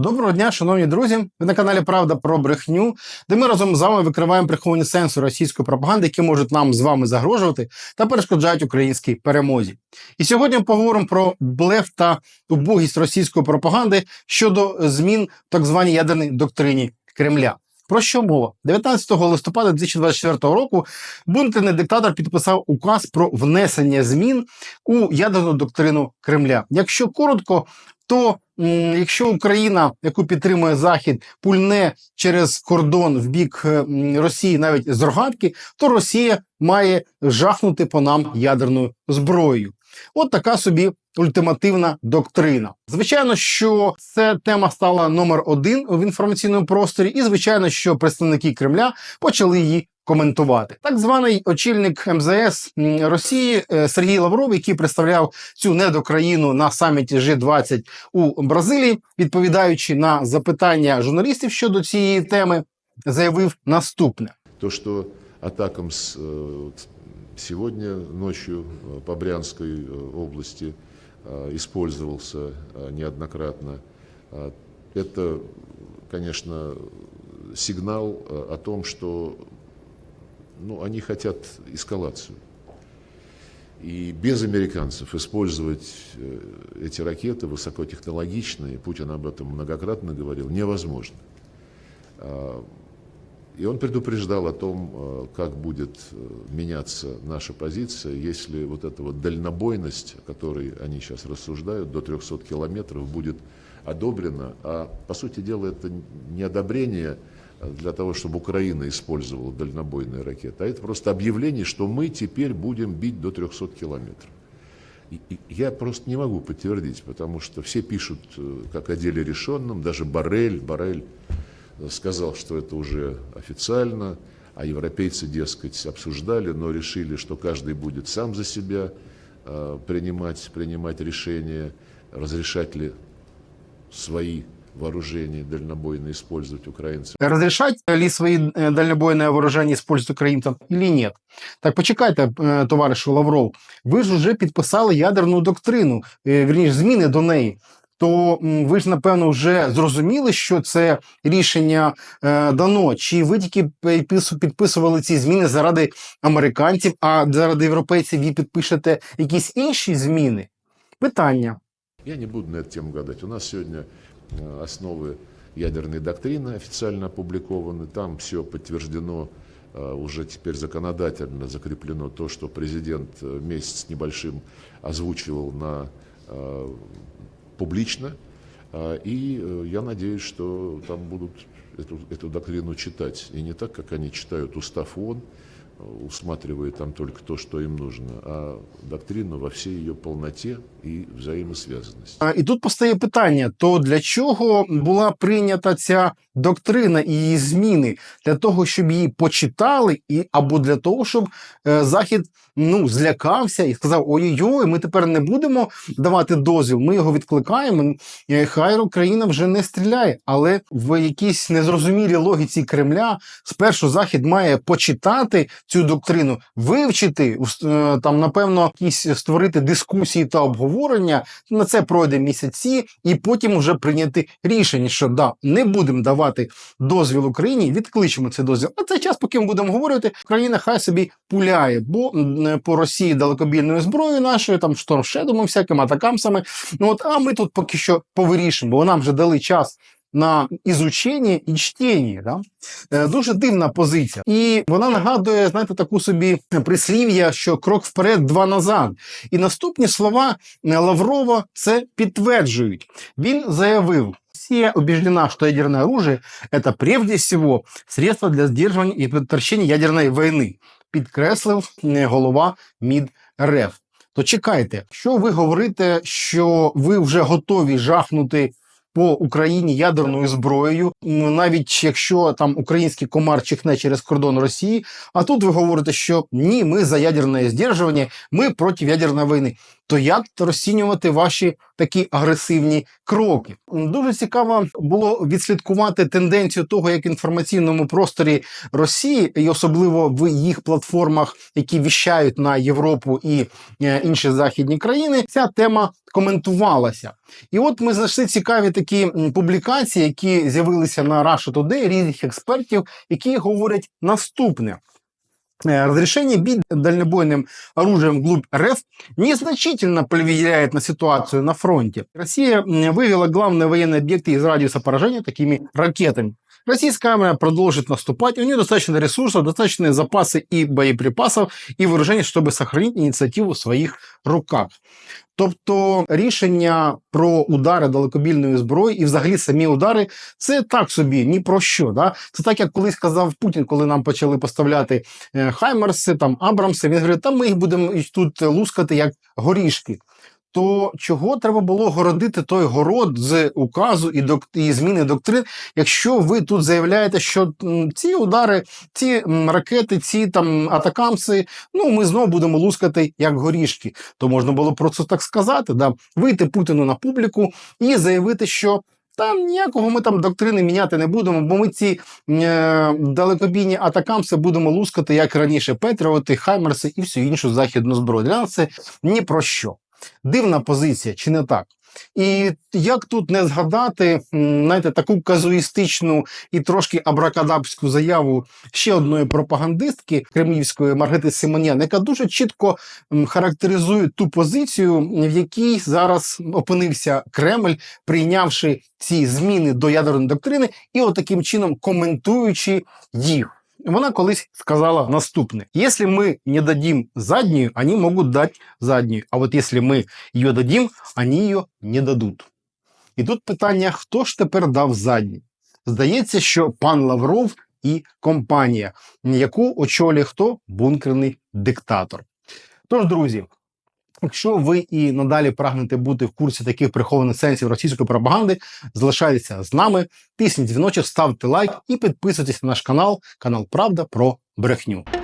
Доброго дня, шановні друзі. Ви на каналі Правда про брехню, де ми разом з вами викриваємо приховані сенси російської пропаганди, які можуть нам з вами загрожувати та перешкоджають українській перемозі. І сьогодні поговоримо про блеф та убогість російської пропаганди щодо змін в так званій ядерній доктрині Кремля. Про що мова? 19 листопада 2024 року бункерний диктатор підписав указ про внесення змін у ядерну доктрину Кремля. Якщо коротко, то якщо Україна, яку підтримує Захід, пульне через кордон в бік е, Росії навіть з рогатки, то Росія має жахнути по нам ядерною зброєю. От така собі ультимативна доктрина. Звичайно, що ця тема стала номер один в інформаційному просторі, і звичайно, що представники Кремля почали її коментувати. Так званий очільник МЗС м, Росії е, Сергій Лавров, який представляв цю недокраїну на саміті G20 у Бразилії, відповідаючи на запитання журналістів щодо цієї теми, заявив наступне. То, что атакам с, э, вот сегодня ночью э, по Брянской э, области э, использовался э, неоднократно, э, это, конечно, сигнал э, о том, что ну, они хотят эскалацию. И без американцев использовать э, эти ракеты высокотехнологичные, Путин об этом многократно говорил, невозможно. А, И он предупреждал о том, э, как будет э, меняться наша позиция, если вот эта вот дальнобойность, о которой они сейчас рассуждают, до 300 километров будет одобрена. А по сути дела это не одобрение для того, чтобы Украина использовала дальнобойные ракеты, а это просто объявление, что мы теперь будем бить до 300 километров. И- и Я просто не могу подтвердить, потому что все пишут э, как о деле решенном, даже Барель, Барель сказал, что это уже официально, а европейцы, дескать, обсуждали, но решили, что каждый будет сам за себя э, принимать, принимать решение, разрешать ли свои вооружения дальнобойно использовать украинцы. Разрешать ли свои э, дальнобойные вооружения использовать украинцам или нет? Так почекайте, е, товаришу Лавров. Ви ж вже підписали ядерну доктрину, е, вірніше, зміни до неї. То м, ви ж напевно вже зрозуміли, що це рішення е, дано. Чи ви тільки підпис- підписували ці зміни заради американців, а заради європейців ви підпишете якісь інші зміни? Питання. Я не буду на эту тему гадать. У нас сегодня э, основы ядерной доктрины официально опубликованы. Там все подтверждено э, уже теперь законодательно закреплено то, что президент э, месяц с небольшим озвучивал на, э, публично. Э, И э, я надеюсь, что там будут эту, эту доктрину читать. И не так, как они читают устав ООН, э, усматривая там только то, что им нужно, а доктрину во всей ее полноте и взаимосвязанности. А, І тут постає питання: то для чого була прийнята ця доктрина і її зміни? Для того, щоб її почитали, і або для того, щоб е, Захід ну злякався і сказав: ой-ой, ми тепер не будемо давати дозвіл, ми його відкликаємо. е, Хай Україна вже не стріляє. Але в якійсь незрозумілій логіці Кремля спершу Захід має почитати цю доктрину, вивчити е, там, напевно, якісь створити дискусії та обговорення. На це пройде місяці, і потім вже прийняти рішення, що да, не будемо давати дозвіл Україні, відкличемо цей дозвіл. А цей час, поки ми будемо говорити, Україна хай собі пуляє, бо м, по Росії далекобійною зброєю нашою, там штормшедами, всякими атакамсами. Ну от, а ми тут поки що повирішимо, бо нам вже дали час. На ізучення і чтення, да? Е, дуже дивна позиція, і вона нагадує, знаєте, таку собі прислів'я, що крок вперед, два назад. І наступні слова е, Лаврова це підтверджують. Він заявив: Россия убеждена, что ядерное оружие – это прежде всего средство для сдерживания и предотвращения ядерної війни, підкреслив е, голова МІД РФ. То чекайте, що ви говорите, що ви вже готові жахнути по Україні ядерною зброєю, навіть якщо там український комар чихне через кордон Росії. А тут ви говорите, що ні, ми за ядерне здержування, ми проти ядерної війни. То як розцінювати ваші такі агресивні кроки? Дуже цікаво було відслідкувати тенденцію того, як в інформаційному просторі Росії, і особливо в їх платформах, які віщають на Європу і е, інші західні країни, ця тема коментувалася. І от ми знайшли цікаві такі публікації, які з'явилися на Russia Today різних експертів, які говорять наступне. Э, Разрешение бить дальнобойным оружием вглубь РФ незначительно повлияет на ситуацию на фронте. Россия м, вывела главные военные объекты из радиуса поражения такими ракетами. Российская армия продолжит наступать, у нее достаточно ресурсов, достаточные запасы и боеприпасов, и вооружений, чтобы сохранить инициативу в своих руках. Тобто рішення про удари далекобільної зброї і взагалі самі удари це так собі ні про що. Да? Це так, як колись казав Путін, коли нам почали поставляти е, Хаймерси, там Абрамси. Він говорить, та ми їх будемо і тут лускати як горішки. То чого треба було городити той город з указу і, док... і зміни доктрин, якщо ви тут заявляєте, що ці удари, ці ракети, ці там атакамси, ну ми знову будемо лускати як горішки, то можна було просто так сказати, да, вийти Путіну на публіку і заявити, що там ніякого ми там доктрини міняти не будемо, бо ми ці е, далекобійні атакамси будемо лускати, як раніше, Петріоти, Хаймерси і всю іншу західну зброю. Для нас це ні про що. Дивна позиція, чи не так? І як тут не згадати, знаєте, таку казуїстичну і трошки абракадабську заяву ще одної пропагандистки кремлівської Маргити Симонян, яка дуже чітко характеризує ту позицію, в якій зараз опинився Кремль, прийнявши ці зміни до ядерної доктрини, і от таким чином коментуючи їх. Вона колись сказала наступне: если мы не дадим заднюю, они могут дать заднюю. А вот если ми її дадим, вони її не дадуть. І тут питання: хто ж тепер дав задню? Здається, що пан Лавров і компанія, яку очолює хто бункерний диктатор. Тож, друзі, якщо ви і надалі прагнете бути в курсі таких прихованих сенсів російської пропаганди, залишайтеся з нами, тисніть дзвіночок, ставте лайк і підписуйтесь на наш канал, канал Правда про брехню.